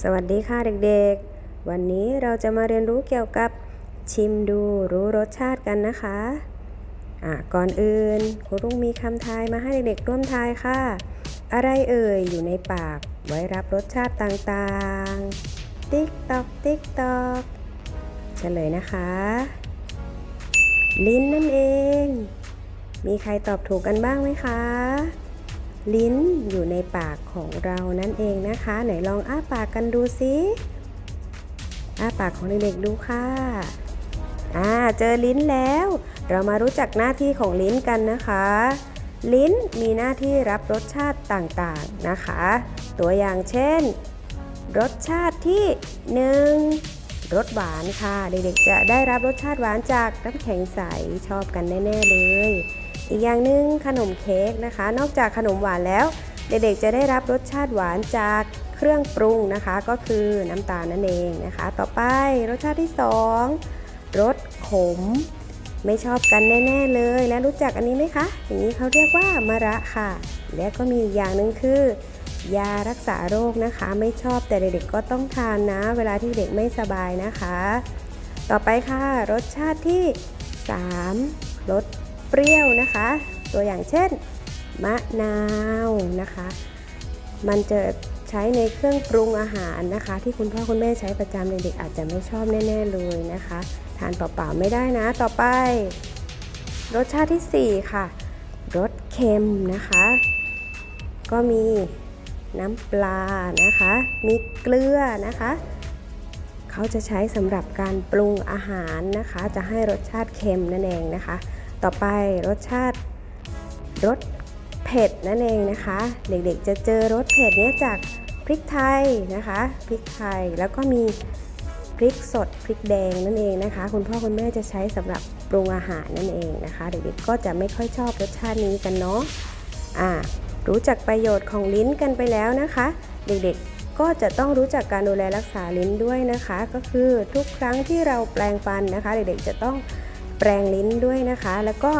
สวัสดีค่ะเด็กๆ วันนี้เราจะมาเรียนรู้เกี่ยวกับชิมดูรู้รสชาติกันนะคะอะก่อนอื่นครูรุ้งมีคำทายมาให้เด็กๆร่วมทายค่ะ อะไรเอ่ยอยู่ในปากไว้รับรสชาติต่างๆ ติ๊กตอกติ๊กตอกเฉลยนะคะ ลิ้นนั่นเอง มีใครตอบถูกกันบ้างไหมคะ ลิ้นอยู่ในปากของเรานั่นเองนะคะ ไหนลองอ้าปากกันดูสิอ้าปากของเด็กๆดูค่ะอ่าเจอลิ้นแล้ว เรามารู้จักหน้าที่ของลิ้นกันนะคะ ลิ้นมีหน้าที่รับรสชาติต่างๆนะคะ ตัวอย่างเช่น รสชาติที่หนึ่งรสหวานค่ะ เด็กๆจะได้รับรสชาติหวานจากน้ำแข็งใสชอบกันแน่ ๆ เลย อีกอย่างหนึ่งขนมเค้กนะคะ นอกจากขนมหวานแล้ว เด็กๆจะได้รับรสชาติหวานจากเครื่องปรุงนะคะ ก็คือน้ำตาลนั่นเองนะคะ ต่อไปรสชาติที่สองรสขม ไม่ชอบกันแน่ ๆ เลย และรู้จักอันนี้ไหมคะ อย่างนี้เขาเรียกว่ามะระค่ะ และก็มีอีกอย่างหนึ่งคือยารักษาโรคนะคะ ไม่ชอบแต่เด็กๆก็ต้องทานนะ เวลาที่เด็กไม่สบายนะคะ ต่อไปค่ะ รสชาติที่ 3รส เปรี้ยวนะคะ ตัวอย่างเช่น มะนาวนะคะ มันจะใช้ในเครื่องปรุงอาหารนะคะ ที่คุณพ่อคุณแม่ใช้ประจำเด็กๆอาจจะไม่ชอบแน่ๆเลยนะคะ ทานเปล่าๆไม่ได้นะ ต่อไป รสชาติที่ 4 ค่ะรสเค็มนะคะ ก็มีน้ำปลานะคะ มีเกลือนะคะเขาจะใช้สำหรับการปรุงอาหารนะคะ จะให้รสชาติเค็มนั่นเองนะคะ ต่อไปรสชาติรสเผ็ดนั่นเองนะคะ เด็กๆจะเจอรสเผ็ดเนี้ยจากพริกไทยนะคะพริกไทยแล้วก็มีพริกสดพริกแดงนั่นเองนะคะ คุณพ่อคุณแม่จะใช้สำหรับปรุงอาหารนั่นเองนะคะ เด็กๆก็จะไม่ค่อยชอบรสชาตินี้กันเนาะอ่ารู้จักประโยชน์ของลิ้นกันไปแล้วนะคะ เด็กๆก็จะต้องรู้จักการดูแลรักษาลิ้นด้วยนะคะ ก็คือทุกครั้งที่เราแปรงฟันนะคะ เด็กๆจะต้อง แปรงลิ้นด้วยนะคะ แล้วก็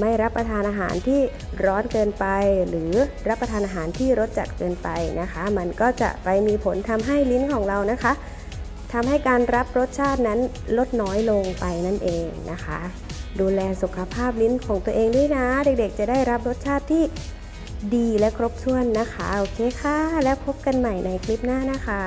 ไม่รับประทานอาหารที่ร้อนเกินไป หรือรับประทานอาหารที่รสจัดเกินไปนะคะ มันก็จะไปมีผลทำให้ลิ้นของเรานะคะทำให้การรับรสชาตินั้นลดน้อยลงไปนั่นเองนะคะ ดูแลสุขภาพลิ้นของตัวเองด้วยนะ เด็กๆ จะได้รับรสชาติที่ดีและครบถ้วนนะคะ โอเคค่ะ แล้วพบกันใหม่ในคลิปหน้านะคะ